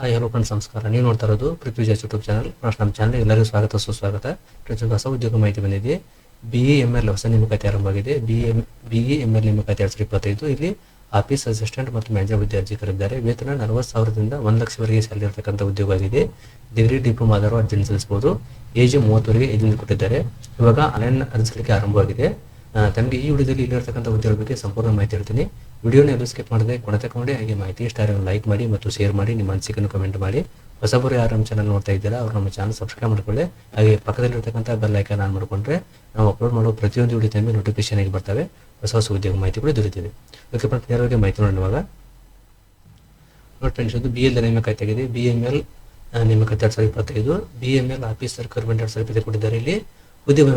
Hi hello friends ನಮಸ್ಕಾರ. ನೀವು ನೋಡ್ತಾ ಇರೋದು ಪೃಥ್ವಿ ಜಾಸ್ ಯೂಟ್ಯೂಬ್ ಚಾನಲ್ ಫ್ರೆಂಡ್ಸ್ ನಮ್ಮ ಚಾನಲ್ ಎಲ್ಲರಿಗೂ ಸ್ವಾಗತ, ಸುಸ್ವಾಗತ. ಫ್ರೆಂಡ್ಸ್ ಹೊಸ ಉದ್ಯೋಗ ಮಾಹಿತಿ ಬಂದಿದೆ. ಬಿ ಎ ಎಂ ಎಲ್ ಹೊಸ ನೇಮಕಾತಿ ಆರಂಭವಾಗಿದೆ B M B A M L ನೇಮಕಾತಿ ಎರಡು ಸಾವಿರದ ಇಪ್ಪತ್ತೈದು. ಇಲ್ಲಿ ಆಫೀಸ್ ಅಸಿಸ್ಟೆಂಟ್ ಮತ್ತು ಮ್ಯಾನೇಜರ್ ಹುದ್ದೆ ಅರ್ಜಿ ವೇತನ ನಲವತ್ತು ಸಾವಿರದಿಂದ ಒಂದು ಲಕ್ಷವರೆಗೆ ಸ್ಯಾಲರಿ ಇರತಕ್ಕಂಥ ಉದ್ಯೋಗ ಆಗಿದೆ. ಡಿಗ್ರಿ ಡಿಪ್ಲೊಮಾ ಆದರೂ ಅರ್ಜಿ ಸಲ್ಲಿಸಬಹುದು. ಏಜ್ ಮೂವತ್ತವರೆಗೆ ಏಜ್ ಕೊಟ್ಟಿದ್ದಾರೆ. ಇವಾಗ ಆನ್ಲೈನ್ ಅರ್ಜಿ ಸಲ್ಲಿಕೆ ಆರಂಭವಾಗಿದೆ ತಮಗೆ ಈ ವಿಡಿಯೋದಲ್ಲಿ ಇಲ್ಲಿರ್ತಕ್ಕಂಥ ಉದ್ಯೋಗ ಬಗ್ಗೆ ಸಂಪೂರ್ಣ ಮಾಹಿತಿ ಹೇಳ್ತೀನಿ. ವಿಡಿಯೋನ ಎಲ್ಲೂ ಸ್ಕಿಪ್ ಮಾಡದೆ ಕೊನೆ ತಗೊಂಡೆ, ಹಾಗೆ ಮಾಹಿತಿ ಇಷ್ಟ ಲೈಕ್ ಮಾಡಿ ಮತ್ತು ಶೇರ್ ಮಾಡಿ, ನಿಮ್ಮ ಅನಿಸಿಕೆಯನ್ನು ಕಮೆಂಟ್ ಮಾಡಿ. ಹೊಸಬರು ಯಾರು ನಮ್ಮ ಚಾನಲ್ ನೋಡ್ತಾ ಇದ್ದೀರಾ, ಅವ್ರು ನಮ್ಮ ಚಾನಲ್ ಸಬ್ಸ್ಕ್ರೈಬ್ ಮಾಡ್ಕೊಳ್ಳಿ. ಹಾಗೆ ಪಕ್ಕದಲ್ಲಿರ್ತಕ್ಕಂಥ ಬೆಲ್ ಐಕನ್ ಆನ್ ಮಾಡ್ಕೊಂಡ್ರೆ ನಾವು ಅಪ್ಲೋಡ್ ಮಾಡುವ ಪ್ರತಿಯೊಂದು ವಿಡಿಯೋ ತಮಗೆ ನೋಟಿಫಿಕೇಶನ್ ಆಗಿ ಬರ್ತವೆ. ಹೊಸ ಹೊಸ ಉದ್ಯೋಗ ಮಾಹಿತಿ ಕೂಡ ದೊರೆತಿದೆ ಓಕೆ ಫ್ರೆಂಡ್ಸ್ ನೇರವಾಗಿ ಮಾಹಿತಿ ನೋಡೋಣ ಇವಾಗ? ನೋಡಿ ಫ್ರೆಂಡ್ಸ್ ಒಂದು ಬಿ ಎಲ್ ನೇಮಕಾತಿ ಆಗಿದೆ ಬಿ ಎಂ ಎಲ್ ನೇಮಕಾತಿ ಎರಡು ಸಾವಿರದ ಇಪ್ಪತ್ತೈದು. B M L officer recruitment ಎರಡು ಸಾವಿರ ಇಪ್ಪತ್ತೈದು ಕೊಟ್ಟಿದ್ದಾರೆ ಇಲ್ಲಿ. ಉದ್ಯೋಗ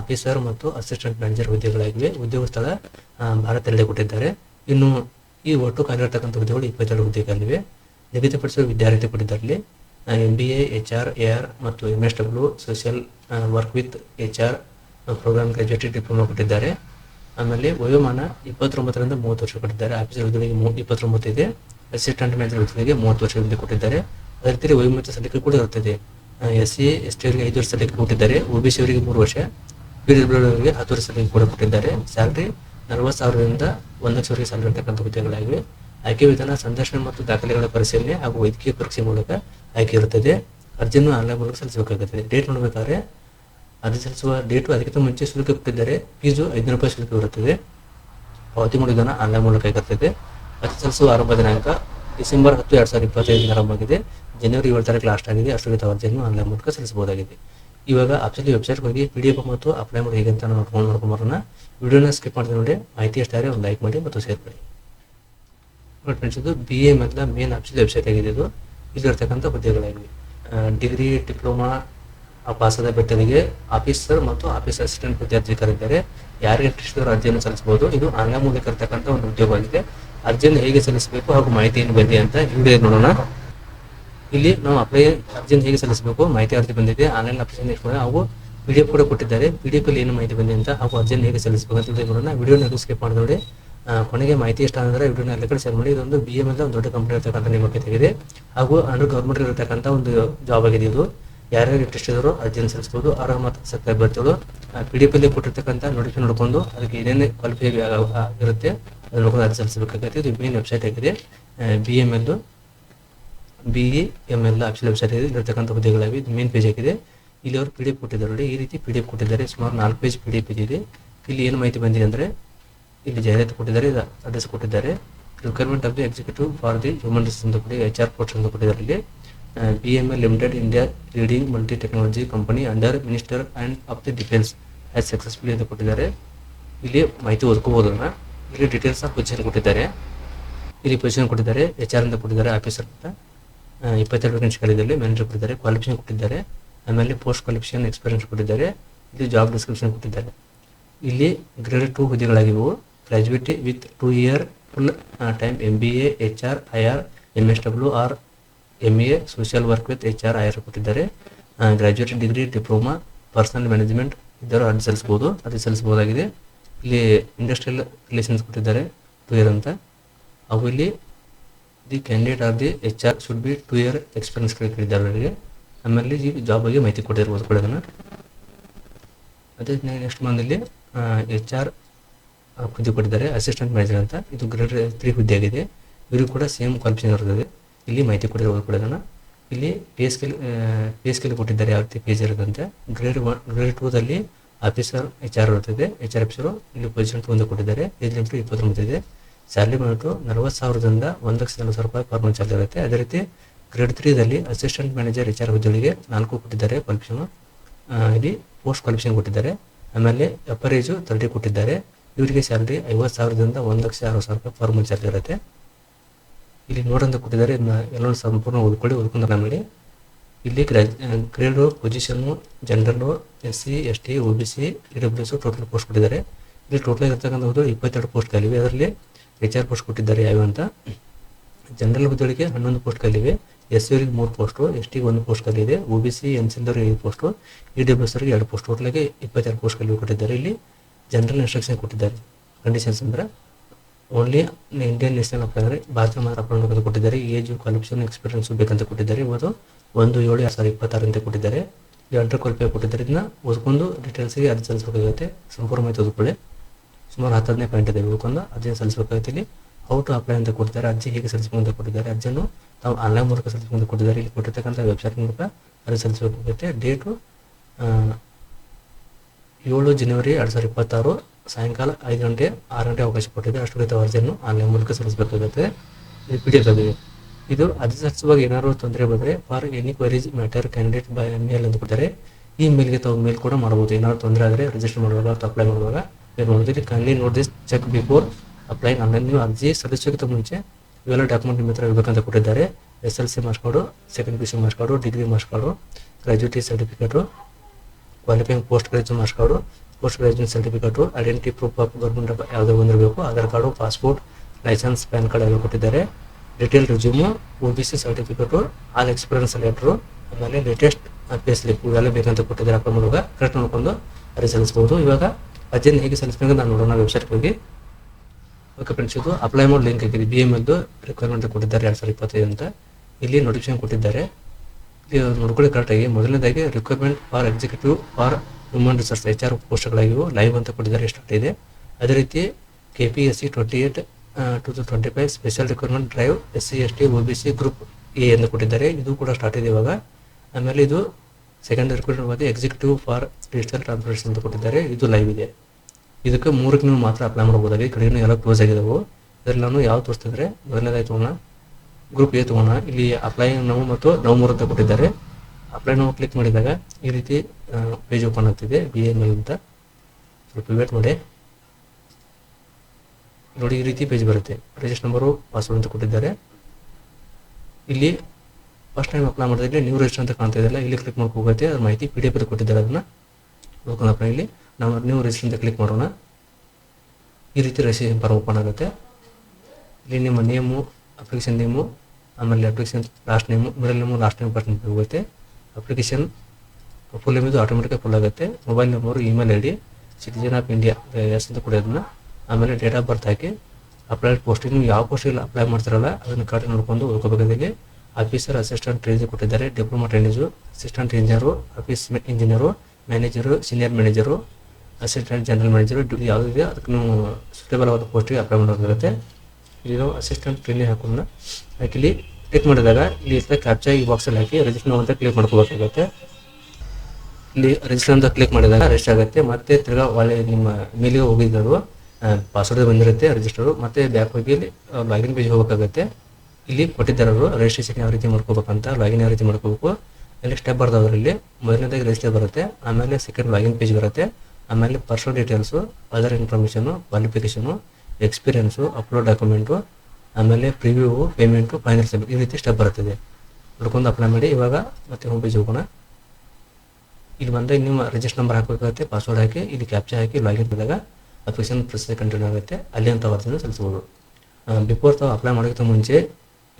ಆಫೀಸರ್ ಮತ್ತು ಅಸಿಸ್ಟೆಂಟ್ ಮ್ಯಾನೇಜರ್ ಹುದ್ದೆಗಳಾಗಿವೆ ಉದ್ಯೋಗ ಸ್ಥಳ ಭಾರತದಲ್ಲಿ ಕೊಟ್ಟಿದ್ದಾರೆ. ಇನ್ನು ಈ ಒಟ್ಟು ಕಾರ್ಯರತಕ್ಕಂಥ ಹುದ್ದೆಗಳು ಇಪ್ಪತ್ತೆರಡು ಹುದ್ದೆಗಳಿವೆ ನಿಗದಿಪಡಿಸಿದ ವಿದ್ಯಾರ್ಥಿ ಇಲ್ಲಿ M B A H R A R ಮತ್ತು M S W social work with H R program graduated diploma ಕೊಟ್ಟಿದ್ದಾರೆ. ಆಮೇಲೆ ವಯೋಮಾನ ಇಪ್ಪತ್ತೊಂಬತ್ತರಿಂದ ಮೂವತ್ತು ವರ್ಷ ಕೊಟ್ಟಿದ್ದಾರೆ. ಆಫೀಸರ್ ಹುದ್ದೆಗೆ ಮೂ, ಇಪ್ಪತ್ತೊಂಬತ್ತು ಇದೆ. ಅಸಿಸ್ಟೆಂಟ್ ಮ್ಯಾನೇಜರ್ ಹುದ್ದೆಗೆ ಮೂವತ್ತು ವರ್ಷ ಹುದ್ದೆ ಕೊಟ್ಟಿದ್ದಾರೆ. ಅದೇ ರೀತಿ ವಯೋಮಿತ ಸಲಿಕೆ ಕೂಡ ಇರುತ್ತದೆ. ಎಸ್ ಸಿ ಎಸ್ ಟಿ ಅವರಿಗೆ ಐದು ವರ್ಷ ಸಲಿಕೆ ಕೊಟ್ಟಿದ್ದಾರೆ. ಒ ಬಿ ಸಿ ಅವರಿಗೆ ಮೂರು ವರ್ಷ. ಪಿ ಡಬ್ಲ್ಯೂ ಅವರಿಗೆ ಹತ್ತು ವರ್ಷ ಸಲಿಕೆ ಕೂಡ ಕೊಟ್ಟಿದ್ದಾರೆ. ಸ್ಯಾಲ್ರಿ ನಲವತ್ತು ಸಾವಿರದಿಂದ ಒಂದು ಲಕ್ಷವರೆಗೆ ಸ್ಯಾಲ್ರಿ ಇರ್ತಕ್ಕಂಥ ಹುದ್ದೆಗಳಾಗಿವೆ. ಆಯ್ಕೆ ವಿಧಾನ ಸಂದರ್ಶನ ಮತ್ತು ದಾಖಲೆಗಳ ಪರಿಶೀಲನೆ ಹಾಗೂ ವೈದ್ಯಕೀಯ ಪರೀಕ್ಷೆ ಮೂಲಕ ಆಯ್ಕೆ ಇರುತ್ತದೆ. ಅರ್ಜಿಯನ್ನು ಆನ್ಲೈನ್ ಮೂಲಕ ಸಲ್ಲಿಸಬೇಕಾಗುತ್ತದೆ. ಡೇಟ್ ನೋಡಬೇಕಾದ್ರೆ ಅರ್ಜಿ ಸಲ್ಲಿಸುವ ಡೇಟು ಅದಕ್ಕಿಂತ ಮುಂಚೆ ಶುಲ್ಕ ಕೊಟ್ಟಿದ್ದರೆ ಫೀಸು ಐದುನೂರು ರೂಪಾಯಿ ಶುಲ್ಕ ಇರುತ್ತದೆ ಪಾವತಿ ವಿಧಾನ ಆನ್ಲೈನ್ ಮೂಲಕ ಆಗಿರ್ತದೆ ಅರ್ಜಿ ಸಲ್ಲಿಸುವ ಆರಂಭ ದಿನಾಂಕ ಡಿಸೆಂಬರ್ ಹತ್ತು, ಎರಡು ಸಾವಿರದ ಇಪ್ಪತ್ತೈದು ಆರಂಭವಾಗಿದೆ. ಜನವರಿ ಏಳು ತಾರೀಕು ಲಾಸ್ಟ್ ಆಗಿದೆ. ಅಷ್ಟು ಅರ್ಜಿಯನ್ನು ಆನ್ಲೈನ್ ಮೂಲಕ ಸಲ್ಲಿಸಬಹುದಾಗಿದೆ. ಇವಾಗ ಆಪ್ಷನ್ ವೆಬ್ಸೈಟ್ ಹೋಗಿ ಪಿ ಡಿ ಎಫ್ ಮತ್ತು ಅಪ್ಲೈ ಮಾಡಿ ಹೇಗೆ ಅಂತ ನೋಡ್ಕೊಂಡು ನೋಡ್ಕೊಂಬರೋಣ ವಿಡಿಯೋನ ಸ್ಕಿಪ್ ಮಾಡ್ತೀನಿ ನೋಡಿ. ಮಾಹಿತಿ ಇಷ್ಟಾದ್ರೆ ಒಂದು ಲೈಕ್ ಮಾಡಿ ಮತ್ತು ಶೇರ್ ಮಾಡಿ. ನೋಡಿ ಫ್ರೆಂಡ್ಸ್ ಇದು ಬಿ ಎ ಮತ್ತು ಮೇನ್ ಆಪ್ಷನ್ ವೆಬ್ಸೈಟ್ ಆಗಿದೆ ಇದು. ಇಲ್ಲಿರ್ತಕ್ಕಂಥ ಹುದ್ದೆಗಳಾಗಿವೆ. ಡಿಗ್ರಿ ಡಿಪ್ಲೊಮಾ ಪಾಸಾದ ಬೆಟ್ಟನಿಗೆ ಆಫೀಸರ್ ಮತ್ತು ಆಫೀಸ್ ಅಸಿಸ್ಟೆಂಟ್ ಹುದ್ದೆ ಯಾರಿಗೆ ಇಂಟ್ರೆಸ್ಟ್ ಇರೋ ಅರ್ಜಿಯನ್ನು ಸಲ್ಲಿಸಬಹುದು. ಇದು ಆನ್ಲೈನ್ ಮೂಲಕ ಇರತಕ್ಕಂಥ ಒಂದು ಉದ್ಯೋಗವಾಗಿದೆ. ಅರ್ಜಿಯನ್ನು ಹೇಗೆ ಸಲ್ಲಿಸಬೇಕು ಹಾಗೂ ಮಾಹಿತಿ ಏನು ಬಂದಿದೆ ಅಂತ ಹಿಂದೆ ನೋಡೋಣ. ಇಲ್ಲಿ ನಾವು ಅಪ್ಲೈ ಅರ್ಜಿಯನ್ನು ಹೇಗೆ ಸಲ್ಲಿಸಬೇಕು ಮಾಹಿತಿ ಅರ್ಜಿ ಬಂದಿದೆ. ಆನ್ಲೈನ್ ಅಪ್ಲಿಕೇಶನ್ ಇಟ್ಕೊಂಡು ಹಾಗೂ ಪಿ ಡಿ ಎಫ್ ಕೂಡ ಕೊಟ್ಟಿದ್ದಾರೆ. ಪಿ ಡಿ ಎಫ್ ಏನು ಮಾಹಿತಿ ಬಂದಿದೆ ಅಂತ ಹಾಗೂ ಅರ್ಜಿಯನ್ನು ಹೇಗೆ ಸಲ್ಲಿಸಬೇಕು ಅಂತ ನೋಡೋಣ. ವಿಡಿಯೋನ ಸ್ಕಿಪ್ ಮಾಡಿ ನೋಡಿ ಕೊನೆಗೆ ಮಾಹಿತಿ ಇಷ್ಟ ಅಂದರೆ ವಿಡಿಯೋನ ಎಲ್ಲ ಕಡೆ ಶೇರ್ ಮಾಡಿ. ಇದೊಂದು ಬಿ ಎಂ ಒಂದು ದೊಡ್ಡ ಕಂಪನಿ ಇರತಕ್ಕಂಥ ನಿಮಗೆ ತೆಗೆದಿದೆ. ಹಾಗೂ ಅಂಡರ್ ಗೌರ್ಮೆಂಟ್ ಇರತಕ್ಕಂಥ ಒಂದು ಜಾಬ್ ಆಗಿದೆ ಇದು. ಯಾರ್ಯಾರು ಇಂಟ್ರೆಸ್ಟ್ ಇದ್ದಾರೋ ಅರ್ಜಿಯನ್ನು ಸಲ್ಲಿಸಬಹುದು. ಅರ್ಹ ಮತ್ತು ಆಸಕ್ತಿ ಅಭ್ಯರ್ಥಿಗಳು ಪಿ ಡಿ ಎಫ್ ಅಲ್ಲಿ ಕೊಟ್ಟಿರ್ತಕ್ಕಂಥ ನೋಟಿಫಿಕೇಶನ್ ನೋಡಿಕೊಂಡು ಅದಕ್ಕೆ ಏನೇನು ಕ್ವಾಲಿಫೈ ಇರುತ್ತೆ ಅದನ್ನು ನೋಡ್ಕೊಂಡು ಅರ್ಜಿ ಸಲ್ಲಿಸಬೇಕಾಗುತ್ತೆ. ಇದು ಮೇನ್ ವೆಬ್ಸೈಟ್ ಆಗಿದೆ. B M L B E M L office website ಇದೆ. ಇಲ್ಲಿರ್ತಕ್ಕಂಥ ಹುದ್ದೆಗಳಾಗಿ ಇದು ಮೇನ್ ಪೇಜ್ ಆಗಿದೆ ಇಲ್ಲಿ ಅವರು ಪಿ ಡಿ ಎಫ್ ಕೊಟ್ಟಿದ್ದಾರೆ ನೋಡಿ. ಈ ರೀತಿ ಪಿ ಡಿ ಎಫ್ ಕೊಟ್ಟಿದ್ದಾರೆ. ಸುಮಾರು ನಾಲ್ಕು ಪೇಜ್ ಪಿ ಡಿ ಎಫ್ ಇದೆ. ಇಲ್ಲಿ ಏನು ಮಾಹಿತಿ ಬಂದಿದೆ ಅಂದರೆ, ಇಲ್ಲಿ ಜಾಹೀರಾತು ಕೊಟ್ಟಿದ್ದಾರೆ. ಅಡ್ರೆಸ್ ಕೊಟ್ಟಿದ್ದಾರೆ. Requirement of the executive for the human resource ಅಂತ ಕೊಡಿ ಎಚ್ ಆರ್ ಪೋಸ್ಟ್ ಅಂತ ಕೊಟ್ಟಿದ್ದಾರೆ ಇಲ್ಲಿ. B M L limited India leading multi technology company under minister and of the defence as successfully ಅಂತ ಕೊಟ್ಟಿದ್ದಾರೆ. ಇಲ್ಲಿ ಮಾಹಿತಿ ಅಣ್ಣ. ಇಲ್ಲಿ ಡೀಟೇಲ್ಸ್ ಆಫ್ ಪೊಸಿಷನ್ ಕೊಟ್ಟಿದ್ದಾರೆ. ಇಲ್ಲಿ ಪೊಸಿಷನ್ ಕೊಟ್ಟಿದ್ದಾರೆ. ಎಚ್ ಆರ್ ಅಂತ ಕೊಟ್ಟಿದ್ದಾರೆ ಆಫೀಸರ್ ಅಂತ. ಇಪ್ಪತ್ತೆರಡು ಗಂಟೆ ಕಾಲದಲ್ಲಿ ಮ್ಯಾನೇಜರ್ ಕೊಟ್ಟಿದ್ದಾರೆ ಕ್ವಾಲಿಫಿಕೇಷನ್ ಕೊಟ್ಟಿದ್ದಾರೆ, ಆಮೇಲೆ ಪೋಸ್ಟ್ ಕ್ವಾಲಿಫಿಕೇಷನ್ ಎಕ್ಸ್ಪೀರಿಯನ್ಸ್ ಕೊಟ್ಟಿದ್ದಾರೆ, ಇದು ಜಾಬ್ ಡಿಸ್ಕ್ರಿಪ್ಷನ್ ಕೊಟ್ಟಿದ್ದಾರೆ. ಇಲ್ಲಿ grade two ಹುದ್ದೆಗಳಾಗಿವು. Graduate with two year full time M B A H R I R M S W R M A social work with H R I R ಕೊಟ್ಟಿದ್ದಾರೆ. Graduate degree diploma personal management ಇದ್ದರು ಅರ್ಜಿ ಸಲ್ಲಿಸ್ಬೋದು ಅರ್ಜಿ ಸಲ್ಲಿಸ್ಬೋದಾಗಿದೆ. ಇಲ್ಲಿ industrial relations ಕೊಟ್ಟಿದ್ದಾರೆ two year ಅಂತ. ಅವು ಇಲ್ಲಿ the candidate of the H R should be two year experience ಕೇಳಿದ್ದಾರೆ ಅವರಿಗೆ ಆಮೇಲೆ ಈ ಜಾಬ್ ಬಗ್ಗೆ ಮಾಹಿತಿ ಕೊಟ್ಟಿರ್ಬೋದು ಕೂಡ ಅದೇ ನೆಕ್ಸ್ಟ್ ಮಂದಲ್ಲಿ ಎಚ್ ಆರ್ ಹುದ್ದೆ ಕೊಟ್ಟಿದ್ದಾರೆ ಅಸಿಸ್ಟೆಂಟ್ ಮ್ಯಾನೇಜರ್ ಅಂತ. ಇದು ಗ್ರೇಡ್ ತ್ರೀ ಹುದ್ದೆ ಆಗಿದೆ. ಇವರು ಕೂಡ ಸೇಮ್ ಕ್ವಾಲಿಫಿಕೇಶನ್ ಇರ್ತದೆ. ಇಲ್ಲಿ ಮಾಹಿತಿ ಕೊಟ್ಟಿರ್ಬೋದು ಕೂಡ ಇಲ್ಲಿ ಪೇ ಪೇ ಸ್ಕೇಲ್ ಕೊಟ್ಟಿದ್ದಾರೆ ಯಾವ ರೀತಿ ಪೇಜ್ ಇರೋದಂತೆ. ಗ್ರೇಡ್ ಒನ್ ಗ್ರೇಡ್ ಟೂದಲ್ಲಿ ಆಫೀಸರ್ ಎಚ್ ಆರ್ ಇರ್ತದೆ. ಎಚ್ ಆರ್ ಆಫೀಸರು ಇಲ್ಲಿ ಪೊಸಿಷನ್ ಒಂದು ಕೊಟ್ಟಿದ್ದಾರೆ. ಏಜ್ ಲಿಮಿಟ್ ಇಪ್ಪತ್ತೊಂಬತ್ತು ಇದೆ. ಸ್ಯಾಲ್ರಿ ಬಂದ್ಬಿಟ್ಟು ನಲವತ್ತು ಸಾವಿರದಿಂದ ಒಂದು ಲಕ್ಷ ನಲವತ್ತು ಸಾವಿರ ರೂಪಾಯಿ ಪರ್ ಮಂತ್ ಚಾರ್ಜ್ ಇರುತ್ತೆ. ಅದೇ ರೀತಿ ಗ್ರೇಡ್ ತ್ರೀದಲ್ಲಿ ಅಸಿಸ್ಟೆಂಟ್ ಮ್ಯಾನೇಜರ್ ಎಚ್ ಆರ್ ಹುದ್ದೆಗಳಿಗೆ ನಾಲ್ಕು ಕೊಟ್ಟಿದ್ದಾರೆ ಕ್ವಾಲಿಫಿಕೇಷನ್ ಇಲ್ಲಿ ಪೋಸ್ಟ್ ಕ್ವಾಲಿಫಿಕೇಷನ್ ಕೊಟ್ಟಿದ್ದಾರೆ. ಆಮೇಲೆ ಅಪ್ಪರ್ ಏಜು ತರ್ಟಿ ಕೊಟ್ಟಿದ್ದಾರೆ. ಇವರಿಗೆ ಸ್ಯಾಲ್ರಿ ಐವತ್ತು ಸಾವಿರದಿಂದ ಒಂದು ಲಕ್ಷ ಅರವತ್ತು ಸಾವಿರ ರೂಪಾಯಿ ಪರ್ ಮಂತ್ ಚಾರ್ಜ್ ಇರುತ್ತೆ. ಇಲ್ಲಿ ನೋಡಂತ ಕೊಟ್ಟಿದ್ದಾರೆ. ಇದನ್ನ ಎಲ್ಲರೂ ಸಂಪೂರ್ಣ ಓದ್ಕೊಳ್ಳಿ ಓದ್ಕೊಂಡ್ರೆ ಮಾಡಿ. ಇಲ್ಲಿ grade position general S C S T O B C E W S total post ಕೊಟ್ಟಿದ್ದಾರೆ. ಇಲ್ಲಿ ಟೋಟಲ್ ಇರ್ತಕ್ಕಂಥದ್ದು ಇಪ್ಪತ್ತೆರಡು ಪೋಸ್ಟ್ ಖಾಲಿವೆ ಅದರಲ್ಲಿ ಎಚ್ ಆರ್ ಪೋಸ್ಟ್ ಕೊಟ್ಟಿದ್ದಾರೆ ಯಾವ್ಯಾವ ಅಂತ? ಜನರಲ್ ಹುದ್ದೆಗಳಿಗೆ ಹನ್ನೊಂದು ಪೋಸ್ಟ್ ಕಲಿವೆ ಎಸ್ ಸಿ ಅವರಿಗೆ ಮೂರು ಪೋಸ್ಟು, ಎಸ್ ಟಿಗೆ ಒಂದು post ಕಲಿದೆ O B C, N C ಅವರಿಗೆ ಐದು ಪೋಸ್ಟು, ಇ ಡಬ್ಲ್ಯೂ ಎಸ್ ಅವರಿಗೆ ಎರಡು ಪೋಸ್ಟ್. ಟೋಟಲಾಗಿ ಇಪ್ಪತ್ತೆರಡು ಪೋಸ್ಟ್ ಕಲ್ಲಿ ಕೊಟ್ಟಿದ್ದಾರೆ. ಇಲ್ಲಿ ಜನರಲ್ ಇನ್ಸ್ಟ್ರಕ್ಷನ್ ಕೊಟ್ಟಿದ್ದಾರೆ. ಕಂಡೀಷನ್ಸ್ ಅಂದ್ರೆ ಓನ್ಲಿ ಇಂಡಿಯನ್ ನ್ಯಾಷನಲ್ ಅಪ್ಲೈ ಅಂದರೆ ಭಾರತೀಯ ಮಾತ್ರ ಅಪ್ಲೈ ಕೊಟ್ಟಿದ್ದಾರೆ. ಏಜ್ ಕ್ವಾಲಿಫಿಕೇಶನ್ ಎಕ್ಸ್ಪೀರಿಯನ್ಸ್ ಬೇಕಂತ ಕೊಟ್ಟಿದ್ದಾರೆ. ಇವತ್ತು ಒಂದು ಏಳು, ಎರಡು ಸಾವಿರದ ಇಪ್ಪತ್ತಾರು ಅಂತ ಕೊಟ್ಟಿದ್ದಾರೆ. ಎಂಟರ್ ಅಂಡರ್ ಕ್ವಾಲಿಫೈ ಕೊಟ್ಟಿದ್ದಾರೆ. ಇದನ್ನ ಓದ್ಕೊಂಡು ಡೀಟೇಲ್ಸ್ಗೆ ಅರ್ಜಿ ಸಲ್ಲಿಸಬೇಕಾಗುತ್ತೆ. ಸಂಪೂರ್ಣ ಮಾಹಿತಿ ಓದ್ಕೊಳ್ಳಿ ಸುಮಾರು ಹತ್ತು ಹದಿನೈದು ಪಾಯಿಂಟ್ ಇದೆ ಓದ್ಕೊಂಡು ಅರ್ಜಿಯನ್ನು ಸಲ್ಲಿಸಬೇಕಾಗುತ್ತೆ ಇಲ್ಲಿ. ಹೌ ಟು ಅಪ್ಲೈ ಅಂತ ಕೊಟ್ಟಿದ್ದಾರೆ ಅರ್ಜಿ ಹೇಗೆ ಸಲ್ಲಿಸಬೇಕು ಅಂತ ಕೊಟ್ಟಿದ್ದಾರೆ. ಅರ್ಜಿಯನ್ನು ನಾವು ಆನ್ಲೈನ್ ಮೂಲಕ ಸಲ್ಲಿಸಬೇಕು ಅಂತ ಕೊಟ್ಟಿದ್ದಾರೆ. ಇಲ್ಲಿ ಕೊಟ್ಟಿರ್ತಕ್ಕಂಥ ವೆಬ್ಸೈಟ್ ಮೂಲಕ ಅರ್ಜಿ ಸಲ್ಲಿಸಬೇಕಾಗುತ್ತೆ. ಡೇಟು ಏಳು ಜನವರಿ ಎರಡು ಸಾವಿರದ ಇಪ್ಪತ್ತಾರು ಸಾಯಂಕಾಲ ಐದು ಗಂಟೆ, ಆರು ಗಂಟೆ ಅವಕಾಶ ಕೊಟ್ಟಿದೆ. ಅಷ್ಟು ತಾವು ಅರ್ಜಿಯನ್ನು ಆನ್ಲೈನ್ ಮೂಲಕ ಸಲ್ಲಿಸಬೇಕಾಗುತ್ತೆ. ಇದು ಪಿ ಇದು ಅರ್ಜಿ ಸಲ್ಲಿಸುವಾಗ ಏನಾದ್ರು ತೊಂದರೆ ಬಂದರೆ for any queries matter candidate by mail ಅಂತ ಕೊಡ್ತಾರೆ. ಈ ಮೇಲ್ಗೆ ತಾವು ಮೇಲ್ ಕೂಡ ಮಾಡ್ಬೋದು ಏನಾದ್ರು ತೊಂದರೆ ಆದರೆ ರಿಜಿಸ್ಟರ್ ಮಾಡುವಾಗ ಅಥವಾ ಅಪ್ಲೈ ಮಾಡುವಾಗ. ಏನು ಮಾಡೋದು ನೋಡಿದ್ರೆ ಚೆಕ್ ಬಿಫೋರ್ ಅಪ್ಲೈ ಆನ್ಲೈನ್ ನೀವು ಅರ್ಜಿ ಸಲ್ಲಿಸೋಕ್ಕಿಂತ ಮುಂಚೆ ಇವೆಲ್ಲ ಡಾಕ್ಯುಮೆಂಟ್ ನಿಮ್ಮ ಹತ್ರ ಇರಬೇಕಂತ ಕೊಟ್ಟಿದ್ದಾರೆ ಎಸ್ ಎಲ್ ಸಿ ಮಾಡಿಸ್ಕೊಡು ಸೆಕೆಂಡ್ ಪಿ ಸಿ ಮಾಡಿಸ್ಕೊಡು degree ಮಾಡಿಸ್ಕೊಡು graduate certificate qualifying post graduation ಮಾಡಿಸ್ಕೊಡು post graduation certificate identity proof of government ಯಾವುದೋ ಬಂದಿರಬೇಕು Aadhaar card passport licence pan card ಎಲ್ಲ ಕೊಟ್ಟಿದ್ದಾರೆ detail resume O B C certificate all experience letter ಆಮೇಲೆ latest pay slip ಇವೆಲ್ಲ ಬೇಕಂತ ಕೊಟ್ಟಿದ್ದಾರೆ. Apply ಮೂಲಕ correct ನೋಡ್ಕೊಂಡು ಅರ್ಜಿ ಸಲ್ಲಿಸ್ಬೋದು ಇವಾಗ ಅರ್ಜಿನ ಹೇಗೆ ಸಲ್ಲಿಸ್ಬೇಕು ನಾನು ನೋಡೋಣ ವೆಬ್ಸೈಟ್ ಹೋಗಿ. ಓಕೆ ಫ್ರೆಂಡ್ಸ್ ಇದು ಅಪ್ಲೈ ಮಾಡೋ ಲಿಂಕ್ ಆಗಿದೆ ಬಿ ಎಂ ಎಲ್ದು ರಿಕ್ವೈರ್ಮೆಂಟ್ ಕೊಟ್ಟಿದ್ದಾರೆ ಎರಡು ಸಾವಿರದ ಇಪ್ಪತ್ತೈದು ಅಂತ. ಇಲ್ಲಿ ನೋಟಿಫಿಕೇಶನ್ ಕೊಟ್ಟಿದ್ದಾರೆ. ಇಲ್ಲಿ ನೋಡ್ಕೊಳ್ಳಿ ಕರೆಕ್ಟಾಗಿ ಮೊದಲನೇದಾಗಿ requirement for executive for human resource H R ಪೋಸ್ಟ್ಗಳಾಗಿವು. Live ಅಂತ ಕೊಟ್ಟಿದ್ದಾರೆ ಸ್ಟಾರ್ಟ್ ಇದೆ. ಅದೇ ರೀತಿ K P S C twenty eight two thousand twenty five special requirement drive S C S T O B C group A ಎಂದು ಕೊಟ್ಟಿದ್ದಾರೆ. ಇದು ಕೂಡ start ಇದೆ ಇವಾಗ. ಆಮೇಲೆ ಇದು second recruitment executive for digital transformation ಅಂತ ಕೊಟ್ಟಿದ್ದಾರೆ. ಇದು ಲೈವ್ ಇದೆ. ಇದಕ್ಕೆ ಮೂರಕ್ಕೆ ನೀವು ಮಾತ್ರ ಅಪ್ಲೈ ಮಾಡ್ಬೋದಾಗಿ ಕಡೆಗೂ ಎಲ್ಲ ಕ್ಲೋಸ್ ಆಗಿದಾವು. ಇದರಲ್ಲಿ ನಾನು ಯಾವ ತೋರಿಸ್ತಿದ್ರೆ ಮೊದಲನೇದಾಗಿ ತೊಗೋಣ. Group A ತೊಗೋಣ. ಇಲ್ಲಿ ಅಪ್ಲೈ ನಾವು ಮತ್ತು ನವಂಬರ್ ಅಂತ ಕೊಟ್ಟಿದ್ದಾರೆ. ಅಪ್ಲೈ ನಾವು ಕ್ಲಿಕ್ ಮಾಡಿದಾಗ ಈ ರೀತಿ ಪೇಜ್ ಓಪನ್ ಆಗ್ತಿದೆ ಬಿ ಎಂ ಎಲ್ ಅಂತ. ಸ್ವಲ್ಪ ವೇಟ್ ಮಾಡಿ. ನೋಡಿ ಈ ರೀತಿ ಪೇಜ್ ಬರುತ್ತೆ. ರಿಜಿಸ್ಟರ್ ನಂಬರು ಪಾಸ್ವರ್ಡ್ ಅಂತ ಕೊಟ್ಟಿದ್ದಾರೆ. ಇಲ್ಲಿ ಫಸ್ಟ್ ಟೈಮ್ ಅಪ್ಲೈ ಮಾಡಿದ್ರೆ ನ್ಯೂ ರಿಜಿಸ್ಟರ್ ಅಂತ ಕಾಣ್ತಾ ಇದೆಯಲ್ಲ ಇಲ್ಲಿ ಕ್ಲಿಕ್ ಮಾಡ್ಕೋಗುತ್ತೆ ಅದ್ರ ಮಾಹಿತಿ ಪಿ ಡಿ ಎಫ್ ಕೊಟ್ಟಿದ್ದಾರೆ ಅದನ್ನ. ನೋಡ್ಕೊಂಡಪ್ಪ ಇಲ್ಲಿ. ನಾವು ನ್ಯೂ ರಿಜಿಸ್ಟರ್ ಅಂತ ಕ್ಲಿಕ್ ಮಾಡೋಣ. ಈ ರೀತಿ ರಿಜಿಸ್ಟ್ರೇಷನ್ ಫಾರ್ಮ್ ಓಪನ್ ಆಗುತ್ತೆ. ಇಲ್ಲಿ ನಿಮ್ಮ ನೇಮು ಅಪ್ಲಿಕೇಶನ್ ನೇಮು ಆಮೇಲೆ application last name middle name last name person ಹೋಗುತ್ತೆ. ಅಪ್ಲಿಕೇಶನ್ ಫುಲ್ ನೇಮ್ ಇದು ಆಟೋಮೆಟಿಕ್ ಫುಲ್ ಆಗುತ್ತೆ. Mobile number email I D citizen of India yes ಅಂತ ಅದನ್ನು. ಆಮೇಲೆ ಡೇಟ್ ಆಫ್ ಬರ್ತ್ ಹಾಕಿ. ಅಪ್ಲೈ ಪೋಸ್ಟಿಗೆ ನೀವು ಯಾವ ಪೋಸ್ಟಿಗೆ ಅಪ್ಲೈ ಮಾಡ್ತಿರಲ್ಲ, ಅದನ್ನು ಕರೆಕ್ಟ್ ನೋಡ್ಕೊಂಡು ಓದ್ಕೋಬೇಕಾಗಿದೆ ಆಫೀಸರ್ ಅಸಿಸ್ಟೆಂಟ್ ಟ್ರೈನಿಂಗ್ ಕೊಟ್ಟಿದ್ದಾರೆ. Diploma ಟ್ರೈನೇಜು assistant engineer, office engineer, manager, senior manager, assistant general manager duty ಯಾವುದಿದೆ ಅದಕ್ಕೆ ನೀವು ಸೂಟೇಬಲ್ ಆದ ಪೋಸ್ಟಿಗೆ ಅಪ್ಲೈ ಮಾಡೋದಾಗುತ್ತೆ ಇಲ್ಲಿ ನಾವು ಅಸಿಸ್ಟೆಂಟ್ ಟ್ರೈನಿಂಗ್ ಹಾಕೋಣ. ಹಾಕಿ ಇಲ್ಲಿ ಕ್ಲಿಕ್ ಮಾಡಿದಾಗ ಇಲ್ಲಿ ಕ್ಯಾಪ್ಚಾ ಈ ಬಾಕ್ಸಲ್ಲಿ ಹಾಕಿ ರಿಜಿಸ್ಟರ್ ಅಂತ ಕ್ಲಿಕ್ ಮಾಡ್ಕೋಬೇಕಾಗುತ್ತೆ. ಇಲ್ಲಿ ರಿಜಿಸ್ಟರ್ ಅಂತ ಕ್ಲಿಕ್ ಮಾಡಿದಾಗ ರಿಜಿಸ್ಟರ್ ಆಗುತ್ತೆ. ಮತ್ತೆ ತಿರ್ಗಾ ಒಳ್ಳೆ ನಿಮ್ಮ ಮೇಲಿಗೆ ಹೋಗಿದ್ದರು ಪಾಸ್ವರ್ಡ್ ಬಂದಿರುತ್ತೆ ರಿಜಿಸ್ಟರು ಮತ್ತೆ ಬ್ಯಾಕ್ ಹೋಗಿ ಇಲ್ಲಿ ಲಾಗಿನ್ ಪೇಜ್ ಹೋಗಬೇಕಾಗುತ್ತೆ. ಇಲ್ಲಿ ಕೊಟ್ಟಿದ್ದಾರರು ರಿಜಿಸ್ಟ್ರೇಷನ್ ಯಾವ ರೀತಿ ಮಾಡ್ಕೋಬೇಕಂತ ಲಾಗಿನ್ ಯಾವ ರೀತಿ ಮಾಡ್ಕೋಬೇಕು ಇಲ್ಲಿ ಸ್ಟೆಪ್ ಬರ್ತಾವ್ರೆ ಅದರಲ್ಲಿ. ಮೊದಲನೇದಾಗಿ ರಿಜಿಸ್ಟರ್ ಬರುತ್ತೆ, ಆಮೇಲೆ ಸೆಕೆಂಡ್ ಲಾಗಿನ್ ಪೇಜ್ ಬರುತ್ತೆ, ಆಮೇಲೆ personal details other information qualification experience upload document ಆಮೇಲೆ ಪ್ರಿವ್ಯೂ ಪೇಮೆಂಟು ಫೈನಲ್ ಸಬ್ಮಿಟ್ ಈ ರೀತಿ ಸ್ಟೆಪ್ ಬರುತ್ತದೆ. ಹುಡ್ಕೊಂಡು ಅಪ್ಲೈ ಮಾಡಿ, ಇವಾಗ ಮತ್ತೆ ಹೋಮ್ ಪೇಜ್ ಹೋಗೋಣ. ಇಲ್ಲಿ ಬಂದಾಗ ನಿಮ್ಮ ರಿಜಿಸ್ಟರ್ ನಂಬರ್ ಹಾಕಬೇಕಾಗುತ್ತೆ ಪಾಸ್ವರ್ಡ್ ಹಾಕಿ, ಇಲ್ಲಿ ಕ್ಯಾಪ್ಚರ್ ಹಾಕಿ ಲಾಗಿನ್ ಬಂದಾಗ ಅಪ್ಲಿಕೇಶನ್ ಪ್ರೊಸೆಸ್ ಕಂಟಿನ್ಯೂ ಆಗುತ್ತೆ. ಅಲ್ಲಿ ಅಂತ ಅರ್ಜಿನ ಸಲ್ಲಿಸ್ಬೋದು. ಬಿಫೋರ್ ತಾವು ಅಪ್ಲೈ ಮಾಡೋಕ್ಕಿಂತ ಮುಂಚೆ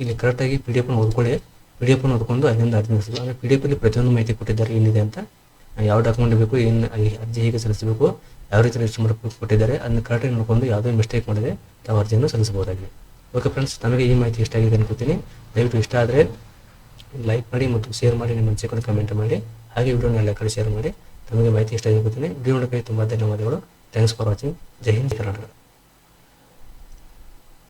ಇಲ್ಲಿ ಕರೆಕ್ಟಾಗಿ ಪಿ ಡಿ ಎಫ್ನ ಓದ್ಕೊಳ್ಳಿ. ಪಿ ಡಿ ಎಫ್ನ ಓದ್ಕೊಂಡು ಅಲ್ಲಿಂದ ಅರ್ಜಿ ಸಲ್ಲಿಸಬೇಕು ಅಂದರೆ ಪಿ ಡಿ ಎಫಲ್ಲಿ ಪ್ರತಿಯೊಂದು ಮಾಹಿತಿ ಕೊಟ್ಟಿದ್ದಾರೆ ಏನಿದೆ ಅಂತ. ಯಾವ ಡಾಕ್ಯುಮೆಂಟ್ ಬೇಕು, ಏನು ಅರ್ಜಿ ಹೇಗೆ ಸಲ್ಲಿಸಬೇಕು, ಯಾವ ರೀತಿ ರಿಜಿಸ್ಟರ್ ಮಾಡಬೇಕು ಕೊಟ್ಟಿದ್ದಾರೆ, ಅದನ್ನ ಕರೆಕ್ಟಾಗಿ ನೋಡ್ಕೊಂಡು ಯಾವುದೇ ಮಿಸ್ಟೇಕ್ ಮಾಡಿದೆ ತಾವು ಅರ್ಜಿಯನ್ನು ಸಲ್ಲಿಸಬಹುದಾಗಿದೆ. ಓಕೆ ಫ್ರೆಂಡ್ಸ್ ನಮಗೆ ಈ ಮಾಹಿತಿ ಇಷ್ಟ ಆಗಿದೆ ಅನ್ಕೋತೀನಿ. ದಯವಿಟ್ಟು ಇಷ್ಟ ಆದರೆ ಲೈಕ್ ಮಾಡಿ ಮತ್ತು ಶೇರ್ ಮಾಡಿ, ನಿಮ್ಮ ಅನಿಸಿಕೊಂಡು ಕಮೆಂಟ್ ಮಾಡಿ. ಹಾಗೆ ವಿಡಿಯೋನ ಎಲ್ಲ ಕಡೆ ಶೇರ್ ಮಾಡಿ. ತಮಗೆ ಮಾಹಿತಿ ಇಷ್ಟ ಆಗಿರ್ತೀನಿ ವಿಡಿಯೋ ನೋಡೋಕ್ಕೆ ತುಂಬ ಧನ್ಯವಾದಗಳು. Thanks for watching Jai Hind Karnataka.